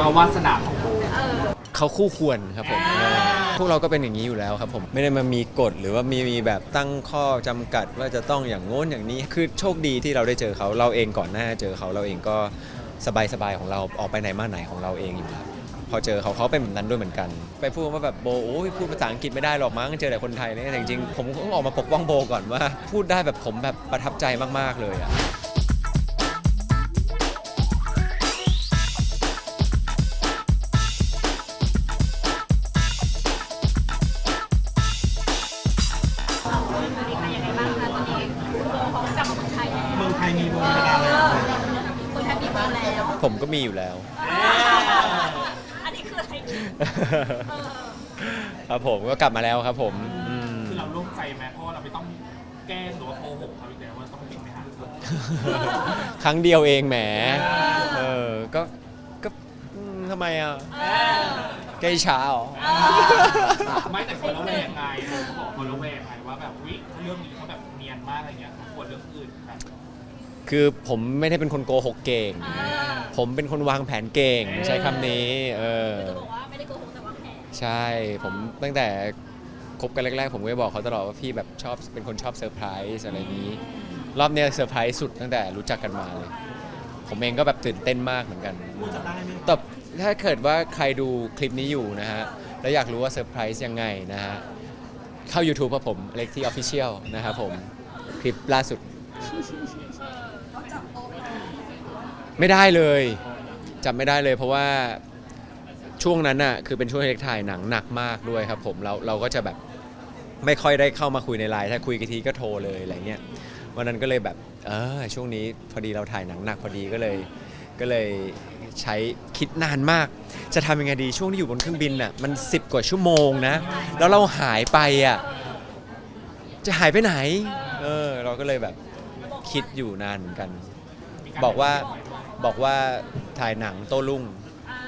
ว่าวาสนาของโบเขาคู่ควรครับผมเออพวกเราก็เป็นอย่างนี้อยู่แล้วครับผม ไม่ได้มามีกฎหรือว่ามีมีแบบตั้งข้อจำกัดว่าจะต้องอย่างโน้นอย่างนี้ คือโชคดีที่เราได้เจอเขาเราเองก่อนหน้าเจอเขาเราเองก็สบายสบายๆของเราออกไปไหนมาไหนของเราเองอยู่แล้วพอเจอเขาเขาเป็นแบบนั้นด้วยเหมือนกัน ไปพูดว่าแบบโบโอ้ยพูดภาษาอังกฤษไม่ได้หรอกมั้งเจอแต่คนไทยเนี่ยแต่จริงๆผมก็ต้องออกมาปกป้องโบก่อนว่า พูดได้แบบผมแบบประทับใจมากๆเลยอะ ผมก็มีอยู่แล้ว อันนี้คืออะไรครับผมก็กลับมาแล้วครับผมอืม คือเราโล่งใจไหมเพราะว่าเราไม่ต้องแกล้งหรือว่าโกหกเขาอีกแล้วว่าต้องบินไปหาเขาครั้งเดียวเองแหม เออ ก็ ก็อืมทำไมอะใกล้ช้าเหรอ ไม่แต่คนละแวงไงเขาบอกคนละแวงไงว่าแบบวิเรื่องนี้เขาแบบเนียนมากอะไรเงี้ยเขาควรเรื่องอื่นแบบคือผมไม่ได้เป็นคนโกหกเก่ง ผมเป็นคนวางแผนเก่งใช้คำนี้เออจะบอกว่าไม่ได้โกหกแต่วางแผนใช่ผมตั้งแต่คบกันแรกๆ ผมก็บอกเขาตลอดว่าพี่แบบชอบเป็นคนชอบเซอร์ไพรส์อะไรอย่างนี้ รอบเนี้ยเซอร์ไพรส์สุดตั้งแต่รู้จักกันมาเลย ผมเองก็แบบตื่นเต้นมากเหมือนกันแต่ถ้าเกิดว่าใครดูคลิปนี้อยู่นะฮะ แล้วอยากรู้ว่าเซอร์ไพรส์ยังไงนะฮะ เข้า YouTube ครับผมเล็กที่ออฟฟิเชียลนะครับผม คลิปล่าสุด ไม่ได้เลยจำไม่ได้เลยเพราะว่าช่วงนั้นน่ะคือเป็นช่วงที่เล็กถ่ายหนังหนักมากด้วยครับผมเราเราก็จะแบบไม่ค่อยได้เข้ามาคุยในไลน์ถ้าคุยกันทีก็โทรเลยอะไรเงี้ยวันนั้นก็เลยแบบเออช่วงนี้พอดีเราถ่ายหนังหนักพอดีก็เลย ก็เลยใช้คิดนานมาก จะทำยังไงดีช่วงที่อยู่บนเครื่องบินน่ะมัน 10 กว่าชั่วโมงนะ แล้วเราหายไปอะจะหายไปไหน เออ เราก็เลยแบบคิดอยู่นานเหมือนกัน บอกว่า บอกว่าถ่ายหนังโต้รุ่งอ่า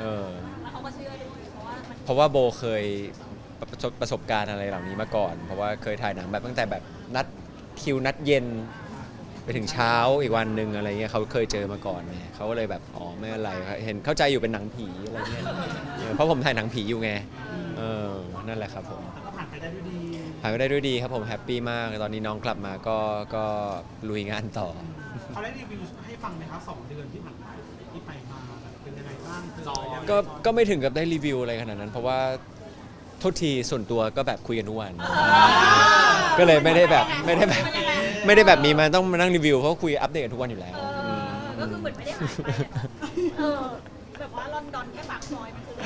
เออแล้วเขาก็เชื่อด้วยเพราะว่ามันเพราะว่าโบเคยประสบประสบการณ์อะไรเหล่านี้มาก่อน เพราะว่าเคยถ่ายหนังแบบตั้งแต่แบบนัดคิวนัดเย็น ไปถึงเช้าอีกวันหนึ่งอะไรเงี้ยเขาเคยเจอมาก่อนไงเขาก็เลยแบบอ๋อไม่อะไรครับเห็นเข้าใจอยู่เป็นหนังผีอะไรเงี้ยเออเพราะผมถ่ายหนังผีอยู่ไงเออนั่นแหละครับผม ก็ผ่านไปได้ด้วยดี ผ่านไปได้ด้วยดีครับผมแฮปปี้มาก ตอนนี้น้องกลับมาก็ก็ลุยงานต่อ เขาได้รีวิวให้ฟังไหมคะสองเดือนที่ผ่านมาที่ไปมาแบบเป็นยังไงบ้างเจออะไรยังไงก็ก็ไม่ถึงกับได้รีวิวอะไรขนาดนั้น เพราะว่าโทษทีส่วนตัวก็แบบคุยกันทุกวัน ก็เลยไม่ได้แบบไม่ได้แบบไม่ได้แบบมีมาต้องมานั่งรีวิวเพราะคุยอัปเดตกันทุกวันอยู่แล้ว เออก็คือเหมือนไม่ได้หายไปอะเออ แบบว่าลอนดอนแค่ปากซอยมันคือ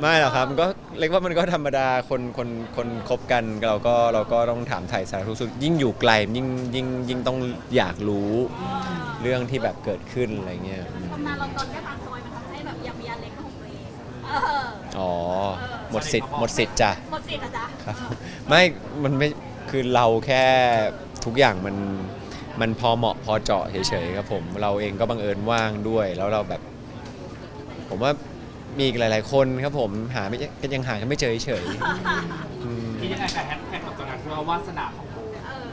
ไม่หรอกครับมันก็เล็กว่ามันก็ธรรมดาคนคนคนคบกันเราก็เราก็ต้องถามถ่ายสารทุกข์สุขยิ่งอยู่ไกลยิ่งยิ่งยิ่งต้องอยากรู้เรื่องที่แบบเกิดขึ้นอะไรเงี้ยตำนานลอนดอนแค่ปากซอยมันทำให้แบบอยากมีอันเล็กของตัวเองเอออ๋อหมดสิทธิ์หมดสิทธิ์จ้ะหมดสิทธิ์อะจ๊ะครับไม่มันไม่คือเราแค่ทุกอย่างมันมันพอเหมาะพอเจาะเฉยๆครับผม เราเองก็บังเอิญว่างด้วย แล้วเราแบบ ผมว่ามีอีกหลาย ๆ คนครับผมหาไม่ก็ยังหากันไม่เจอเฉยๆอืมคิดยังไงกับแฮชแท็กของตอนนั้นว่าวาสนาของโบเออ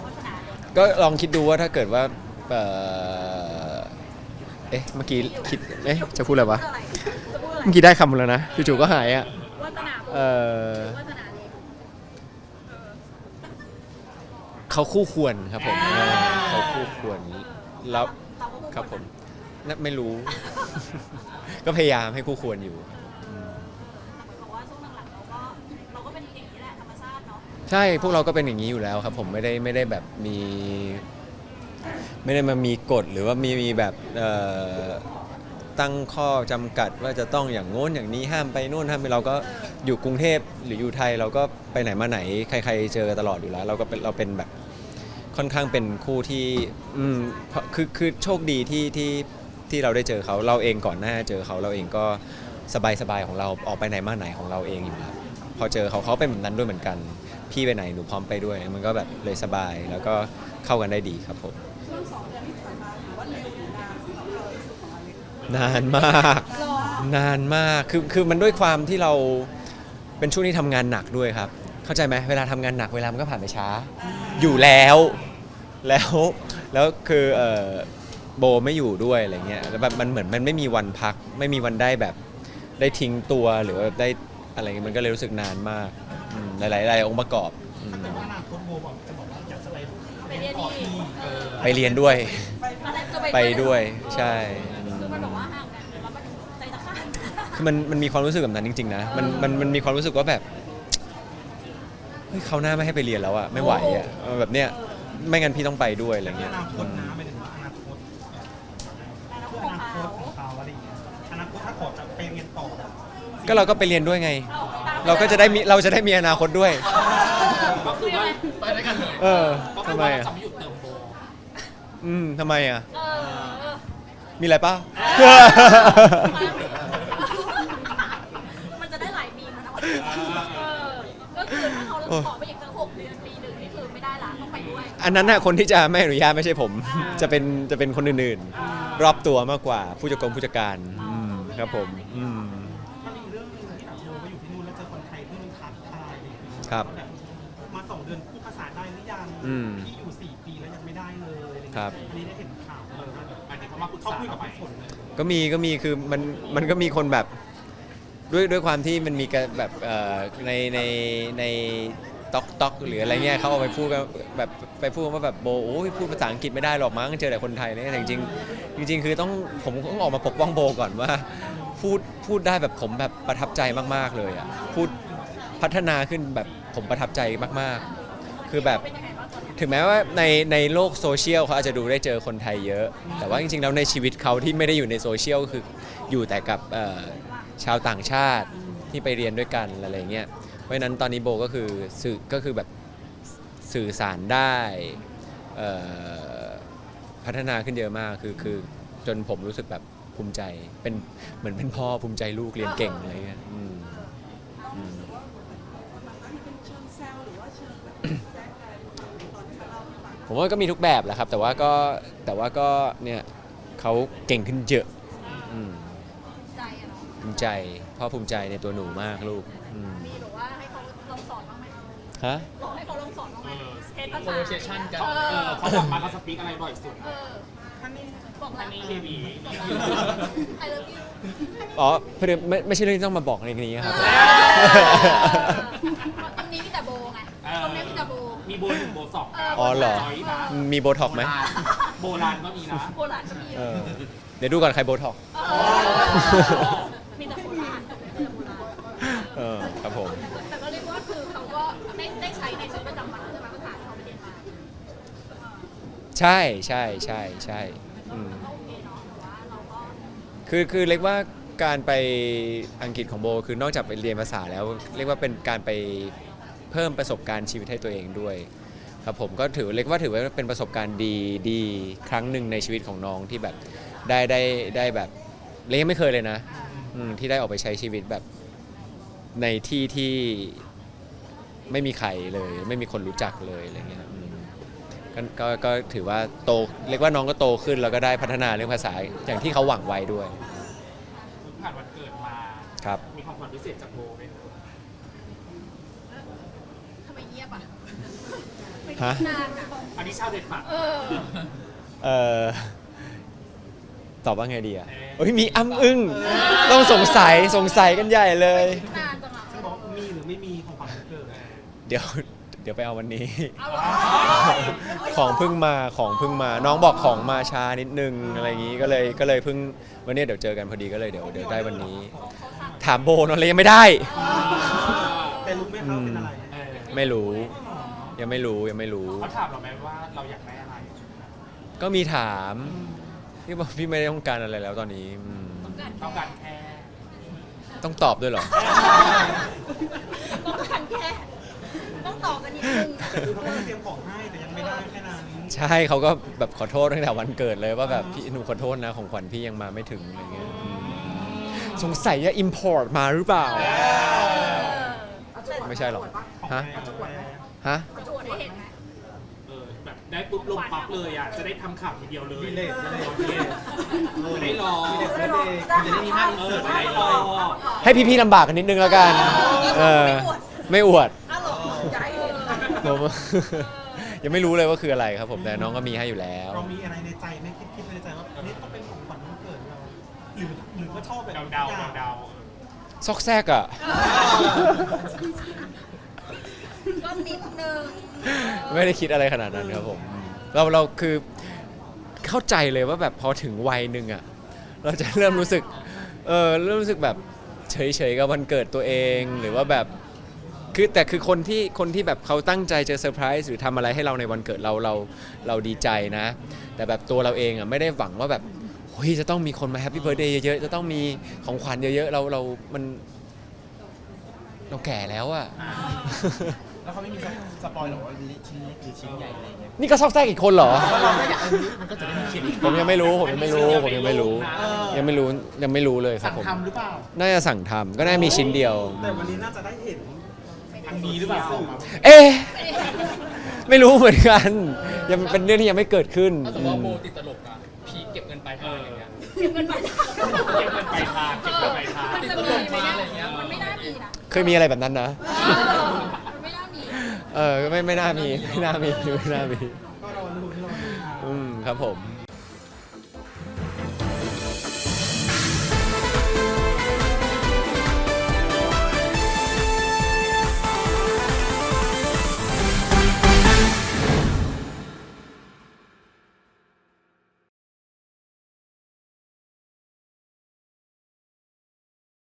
โฆษณาเลยก็ลองคิดดูว่าถ้าเกิดว่าเอ่อเอ๊ะเมื่อกี้คิดเอ๊ะจะพูดอะไรวะจะอะไรจะพูดอะไรเมื่อกี้ได้คำแล้วนะจู่ๆก็หายอะวาสนาโบเออวาสนาเล็กเขาคู่ควรครับผมเออเขาคู่ควรแล้ว เราก็พูดครับผมน่ะไม่รู้ ก็พยายามให้คู่ควรอยู่บอกว่าช่วงหลังๆเราก็เราก็เป็นอย่างนี้แหละธรรมชาติเนาะใช่พวกเราก็เป็นอย่างนี้อยู่แล้วครับ ผมไม่ได้ไม่ได้แบบมี ไม่ได้มามีกฎหรือว่ามีมีแบบเอ่อตั้งข้อจำกัดว่าจะต้องอย่างโน้นอย่างนี้ห้ามไปโน่นห้ามไปเราก็อยู่กรุงเทพหรืออยู่ไทยเราก็ไปไหนมาไหน ใคร ๆ เจอกันตลอดอยู่แล้ว เราก็เป็นเราเป็นแบบค่อนข้างเป็นคู่ที่อืมเพราะคือคือโชคดีที่ที่ ที่เราได้เจอเขาเราเองก่อนหน้าเจอเขาเราเองก็สบายสบายๆของเราออกไปไหนมาไหนของเราเองอยู่แล้วพอเจอเขาเขาเป็นแบบนั้นด้วยเหมือนกัน พี่ไปไหนหนูพร้อมไปด้วย มันก็แบบเลยสบายแล้วก็เข้ากันได้ดีครับผมนานมาก นานมาก คือคือมันด้วยความที่เราเป็นช่วงที่ทำงานหนักด้วยครับ เข้าใจไหมเวลาทำงานหนักเวลามันก็ผ่านไปช้า อยู่แล้ว แล้วแล้วคือเออ โบไม่อยู่ด้วยอะไรเงี้ยแล้วแบบมันเหมือนมันไม่มีวันพัก ไม่มีวันได้แบบได้ทิ้งตัวหรือว่าได้อะไรเงี้ยมันก็เลยรู้สึกนานมากอืมหลายๆหลายองค์ประกอบอืมแต่ว่าอนาคตโบบอกจะบอกว่าอยากจะไปไปเรียนต่ออีอีกกเออไปเรียนด้วยอะไรจะไปด้วยใช่ คือมันบอกว่าห่างกันแล้วมันใจตะขาดคือมันมันมีความรู้สึกแบบนั้นจริงๆนะมันมันมันมีความรู้สึกว่าแบบเฮ้ยเขาวหน้าไม่ให้ไปเรียนแล้วอะไม่ไหวอะเออแบบเนี้ยไม่งั้นพี่ต้องไปด้วยอะไรแต่เงี้ยอนาคตนะหมาย ต่อก็เราก็ไปเรียนด้วยไง เราก็จะได้มีเราจะได้มีอนาคตด้วย ก็คือว่าไปด้วยกันเลยเออก็คืทำอไมว่าเราอะ จะไม่หยุดเติมโบ อืมทำไมอะ เออมีอะไรป่ะ มันจะได้หลายมีมนะเออก็คือถ้าเขาขอไปอีกสักหกเดือนปีหนึ่งนี่คือไม่ได้ละต้องไปด้วย อันนั้นน่ะคนที่จะไม่อนุญาตไม่ใช่ผม จะเป็นจะเป็นคนอื่นๆ รอบตัวมากกว่าผู้จัดกรผู้จัดการอืม ครับผมอืมมันมีอีกเรื่องหนึงที่แบบโบไปอยู่ที่นู่นแล้วเจอคนไทยที่มันทักทายอะไรอย่างเงี้ยครับ แบบมาสองเดือนพูดภาษาได้หรือยังอืมพี่อยู่สี่ปีแล้วยังไม่ได้เลยอะไรอย่างเงี้ยครับ อันนี้ได้เห็นข่าวเอเอออว่าแบบอันนี้เขามาปรึกเขาษาคุยกับไปพี่ฝนเลยก็มีก็มีคือมันมันก็มีคนแบบด้วยด้วยความที่มันมีกระแบบเอ่อในในในต็อกต็อกหรืออะไรเงี้ยเขาเอาไปพูดกันแบบไปพูดว่าแบบโบโอ้ยพูดภาษาอังกฤษไม่ได้หรอกมั้งเจอแต่คนไทยอะไรเลยแต่จริงๆ จริงๆ คือต้องผมต้องออกมาปกป้องโบก่อนว่า พูดพูดได้แบบผมแบบประทับใจมากๆเลยอะพูดพัฒนาขึ้นแบบผมประทับใจมากๆ คือแบบถึงแม้ว่าในในโลกโซเชียลเขาอาจจะดูได้เจอคนไทยเยอะ แต่ว่าจริงๆแล้วในชีวิตเขาที่ไม่ได้อยู่ในโซเชียลคืออยู่แต่กับชาวต่างชาติที่ไปเรียนด้วยกันอะไรเงี้ยเพราะฉะนั้นตอนนี้โบก็คือสื่อก็คือแบบสื่อสารได้อ่อ พัฒนาขึ้นเยอะมากคือคือจนผมรู้สึกแบบภูมิใจ เป็นเหมือนเป็นพ่อภูมิใจลูกเรียนเก่งอะไรเงี้ยอืมอืมผมว่าก็มีทุกแบบแหละครับ แต่ว่าก็แต่ว่าก็เนี่ยเขาเก่งขึ้นเยอะอืมภูมิใจพ่อภูมิใจในตัวหนูมากลูกอืม มีแบบว่า ฮะ ลองให้เขาลองสอนบ้างไหมเทสภาโปรษาโมชั่นกันเขาเออเขาบอกมาเขาสปีกอะไรบ่อยสุดเออท่านนี่บอกแล้วนี่เคบี I love you อ๋อพอดีไม่ไม่ใช่เรื่องที่ต้องมาบอกในนี้ครับ ตรงนี้มีแต่โบไงตรงนี้มีแต่โบ มีโบหนึ่งโบสองอ๋อเหรอจอยนะมีโบท็อกไหมโบราณก็มีนะ โบราณก็มีเออเดี๋ยวดูก่อนใครโบท็อกมีแต่โใช่ใช่ใช่ใช่อืมคือคือเรียกว่าการไปอังกฤษของโบ คือนอกจากไปเรียนภาษาแล้ว เรียกว่าเป็นการไปเพิ่มประสบการณ์ชีวิตให้ตัวเองด้วย ครับผมก็ถือเรียกว่าถือว่าเป็นประสบการณ์ดีดีครั้งหนึ่งในชีวิตของน้องที่แบบได้ได้ได้แบบเรียกไม่เคยเลยนะอืมที่ได้ออกไปใช้ชีวิตแบบในที่ที่ไม่มีใครเลย ไม่มีคนรู้จักเลยอะไรเงี้ยอืม ก็ก็ก็ถือว่าโตเรียกว่าน้องก็โตขึ้นแล้วก็ได้พัฒนาเรื่องภาษาอย่างที่เขาหวังไว้ด้วยผ่านวันเกิดมา ครับ มีของขวัญพิเศษจากโบไหมทำไมเงียบอะฮะนานอะอันนี้ชาวเด็ดฝากเออ เออตอบว่าไงดีอะเฮ้ยมีอ้ำอึ้งต้องสงสัยสงสัยกันใหญ่เลยนานจังอะจะบอกว่ามีหรือไม่มีของขวัญวันเกิด เดี๋ยว เดี๋ยวไปเอาวันนี้เอาเหรอของเพิ่งมาของเพิ่งมา น้องบอกของมาช้านิดนึงอะไรอย่างนี้ก็เลยก็เลยเพิ่งวันนี้เดี๋ยวเจอกันพอดีก็เลยเดี๋ยวเดี๋ยวได้วันนี้ ถามโบเนอะเลยยังไม่ได้ แต่รู้ไหมครับเป็นอะไร เออไม่รู้ ยังไม่รู้ยังไม่รู้ เขาถามเราไหมว่าเราอยากได้อะไร ก็มีถามพี่บอกพี่ไม่ได้ต้องการอะไรแล้วตอนนี้อืมต้องการแค่ต้องตอบด้วยเหรอ ต้องการแค่ ต้องตอบกันนิดนึงแต่คือเขาก็เตรียมของให้แต่ยังไม่ได้แค่นั้นใช่เขาก็แบบขอโทษตั้งแต่วันเกิดเลยว่าแบบพี่หนูขอโทษนะของขวัญพี่ยังมาไม่ถึงอะไรเงี้ยอืมสงสัยจะ import มาหรือเปล่า ไม่ใช่หรอกของฮะ แม่ฮะ ประจวดได้เห็นไหมเออแบบได้ปุ๊บลงปั๊บเลยอะ จะได้ทำข่าวทีเดียวเลยดีเลยดีเลยจะได้รอดีเลยดีเลยจะได้มีภาพอินเอเสิอร์ตจะได้รอ ให้พี่ๆลำบากกันนิดนึงแล้วกัน เออ ไม่อวด อ้าวเหรอใจเอ อผมยังไม่รู้เลยว่าคืออะไรครับผมแต่น้องก็มีให้อยู่แล้ว เรามีอะไรในใจไหมคิดคิดในใจว่าหรือหรือว่าชอบแบบเดาเดาเดาเดาซอกแซกอะก็นิดนึงไม่ได้คิดอะไรขนาดนั้นครับผมเราเราคือเข้าใจเลยว่าแบบพอถึงวัยหนึ่งอะเราจะเริ่มรู้สึกเออเริ่มรู้สึกแบบเฉยๆกับวันเกิดตัวเอง หรือว่าแบบ คือแต่คือคนที่คนที่แบบเขาตั้งใจจะเซอร์ไพรส์หรือทำอะไรให้เราในวันเกิดเราเราเราดีใจนะ แต่แบบตัวเราเองอะไม่ได้หวังว่าแบบเฮ้ยจะต้องมีคนมาแฮปปี้เบิร์ดเดย์เยอะๆ จะต้องมีของขวัญเยอะๆ เราเรามัน เราแก่แล้วอะแล้วเขาไม่มีสปอยหรอว่าชิ้นเล็กหรือชิ้นใหญ่อะไรอย่างเงี้ยนี่ก็ซอกแซกอีกคนเหรอ เพราะเราก็อยากเออมันก็จะได้มีเขียนอีกผมยังไม่รู้ผมยังไม่รู้ผมยังไม่รู้เออยังไม่รู้ยังไม่รู้เลยครัสั่บงผมทำหรือเปล่า น่าจะสั่งทำก็น่ามีชิ้นเดียว แต่วันนี้น่าจะได้เห็น ทางนี้หรือเปล่าเอ๊ะไม่รู้เหมือนกันยังเป็นเรื่องที่ยังไม่เกิดขึ้นถ้าสมมติว่าโบติดตลกอะพีเก็บเงินปลายทางอย่างเงี้ย เก็บเงินไปทางเก็บเงินปลายทางเก็บเงินปลายทาง มันจะมีไหมเนี่ยมันไม่น่ามีนะเคยมีอะไรแบบนั้นนะมันไม่น่ามี เออไม่ไม่น่ามีไม่น่ามีไม่น่ามีก็รอลุ้นรอลุ้นอืมครับผม